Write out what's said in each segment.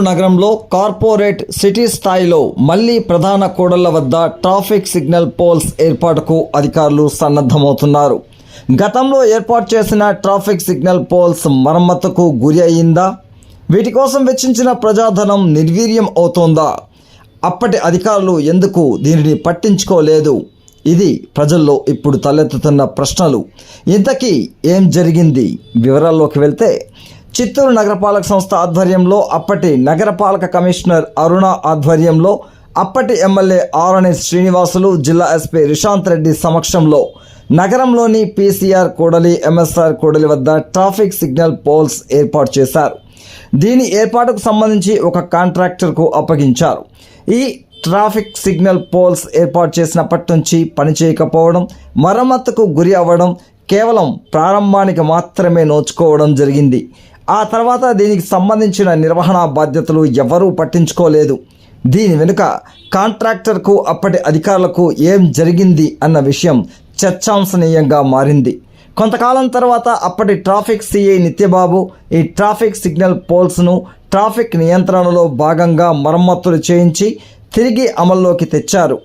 నగరంలో corporate city స్థాయిలో మళ్ళీ ప్రధాన కూడళ్ళ వద్ద ట్రాఫిక్ సిగ్నల్ పోల్స్ ఏర్పాటుకు అధికారులు సన్నద్ధమవుతున్నారు. గతంలో ఏర్పాటు చేసిన ట్రాఫిక్ సిగ్నల్ పోల్స్ మరమ్మతుకు గురి అయిందా వీటి కోసం వెచ్చించిన ప్రజాధనం నిర్వీర్యం అవుతోందా? అప్పటి అధికారులు ఎందుకు దీనిని పట్టించుకోలేదు? ఇది ప్రజల్లో ఇప్పుడు తలెత్తుతున్న ప్రశ్నలు. ఇంతకీ ఏం జరిగింది? వివరాల్లోకి వెళ్తే చిత్తూరు నగరపాలక సంస్థ ఆధ్వర్యంలో అప్పటి నగరపాలక కమిషనర్ అరుణ ఆధ్వర్యంలో అప్పటి ఎమ్మెల్యే ఆరణి శ్రీనివాసులు జిల్లా ఎస్పీ రిషాంత్ రెడ్డి సమక్షంలో నగరంలోని పీసీఆర్ కూడలి ఎంఎస్ఆర్ కూడలి వద్ద ట్రాఫిక్ సిగ్నల్ పోల్స్ ఏర్పాటు చేశారు. దీని ఏర్పాటుకు సంబంధించి ఒక కాంట్రాక్టర్కు అప్పగించారు. ఈ ట్రాఫిక్ సిగ్నల్ పోల్స్ ఏర్పాటు చేసినప్పటి నుంచి పనిచేయకపోవడం మరమ్మతుకు గురి అవ్వడం కేవలం ప్రారంభానికి మాత్రమే నోచుకోవడం జరిగింది. ఆ తర్వాత దీనికి సంబంధించిన నిర్వహణ బాధ్యతలు ఎవరూ పట్టించుకోలేదు. దీని వెనుక కాంట్రాక్టర్కు అప్పటి అధికారులకు ఏం జరిగింది అన్న విషయం చర్చాంశనీయంగా మారింది. కొంతకాలం తర్వాత అప్పటి ట్రాఫిక్ సిఐ నిత్యబాబు ఈ ట్రాఫిక్ సిగ్నల్ పోల్స్ను ట్రాఫిక్ నియంత్రణలో భాగంగా మరమ్మతులు చేయించి తిరిగి అమల్లోకి తెచ్చారు.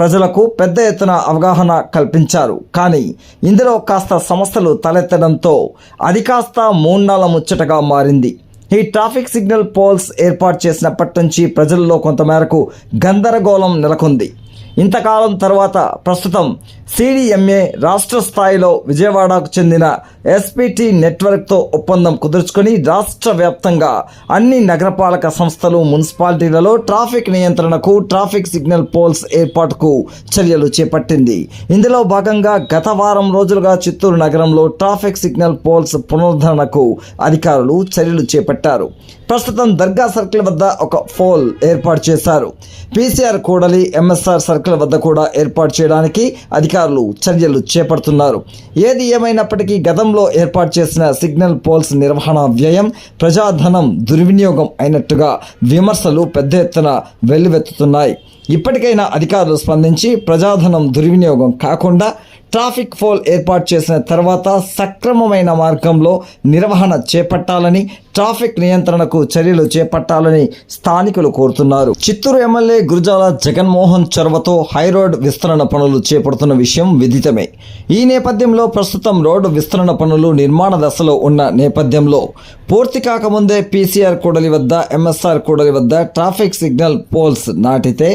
ప్రజలకు పెద్ద ఎత్తున అవగాహన కల్పించారు. కానీ ఇందులో కాస్త సమస్యలు తలెత్తడంతో అది కాస్త మూన్నాల ముచ్చటగా మారింది. ఈ ట్రాఫిక్ సిగ్నల్ పోల్స్ ఏర్పాటు చేసినప్పటి నుంచి ప్రజల్లో కొంతమేరకు గందరగోళం నెలకొంది. ఇంతకాలం తర్వాత ప్రస్తుతం సిడిఎంఏ రాష్ట్ర స్థాయిలో విజయవాడకు చెందిన ఎస్పిటి నెట్వర్క్తో ఒప్పందం కుదుర్చుకొని రాష్ట్ర వ్యాప్తంగా అన్ని నగరపాలక సంస్థలు మున్సిపాలిటీలలో ట్రాఫిక్ నియంత్రణకు ట్రాఫిక్ సిగ్నల్ పోల్స్ ఏర్పాటుకు చర్యలు చేపట్టింది. ఇందులో భాగంగా గత వారం రోజులుగా చిత్తూరు నగరంలో ట్రాఫిక్ సిగ్నల్ పోల్స్ పునరుద్ధరణకు అధికారులు చర్యలు చేపట్టారు. ప్రస్తుతం దర్గా సర్కిల్ వద్ద ఒక పోల్ ఏర్పాటు చేశారు. పీసీఆర్ కూడలి ఎంఎస్ఆర్ సర్కిల్ వద్ద కూడా ఏర్పాటు చేయడానికి అధికారులు చర్యలు చేపడుతున్నారు. ఏది ఏమైనప్పటికీ గతంలో ఏర్పాటు చేసిన సిగ్నల్ పోల్స్ నిర్వహణ వ్యయం ప్రజాధనం దుర్వినియోగం అయినట్టుగా విమర్శలు పెద్ద ఎత్తున వెల్లువెత్తుతున్నాయి. ఇప్పటికైనా అధికారులు స్పందించి ప్రజాధనం దుర్వినియోగం కాకుండా ట్రాఫిక్ పోల్ ఏర్పాటు చేసిన తర్వాత సక్రమమైన మార్గంలో నిర్వహణ చేపట్టాలని ట్రాఫిక్ నియంత్రణకు చర్యలు చేపట్టాలని స్థానికులు కోరుతున్నారు. చిత్తూరు ఎమ్మెల్యే గురుజాల జగన్మోహన్ చొరవతో హైరోడ్ విస్తరణ పనులు చేపడుతున్న విషయం విదితమే. ఈ నేపథ్యంలో ప్రస్తుతం రోడ్డు విస్తరణ పనులు నిర్మాణ దశలో ఉన్న నేపథ్యంలో పూర్తి కాకముందే పీసీఆర్ కూడలి వద్ద ఎంఎస్ఆర్ కూడలి వద్ద ట్రాఫిక్ సిగ్నల్ పోల్స్ నాటితే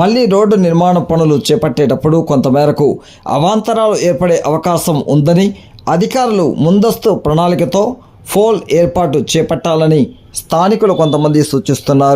మళ్ళీ రోడ్డు నిర్మాణ పనులు చేపట్టేటప్పుడు కొంతమేరకు అవాంతరాలు ఏర్పడే అవకాశం ఉందని అధికారులు ముందస్తు ప్రణాళికతో ఫోల్ ఏర్పాటు చేపట్టాలని స్థానికులు కొంతమంది సూచిస్తున్నారు.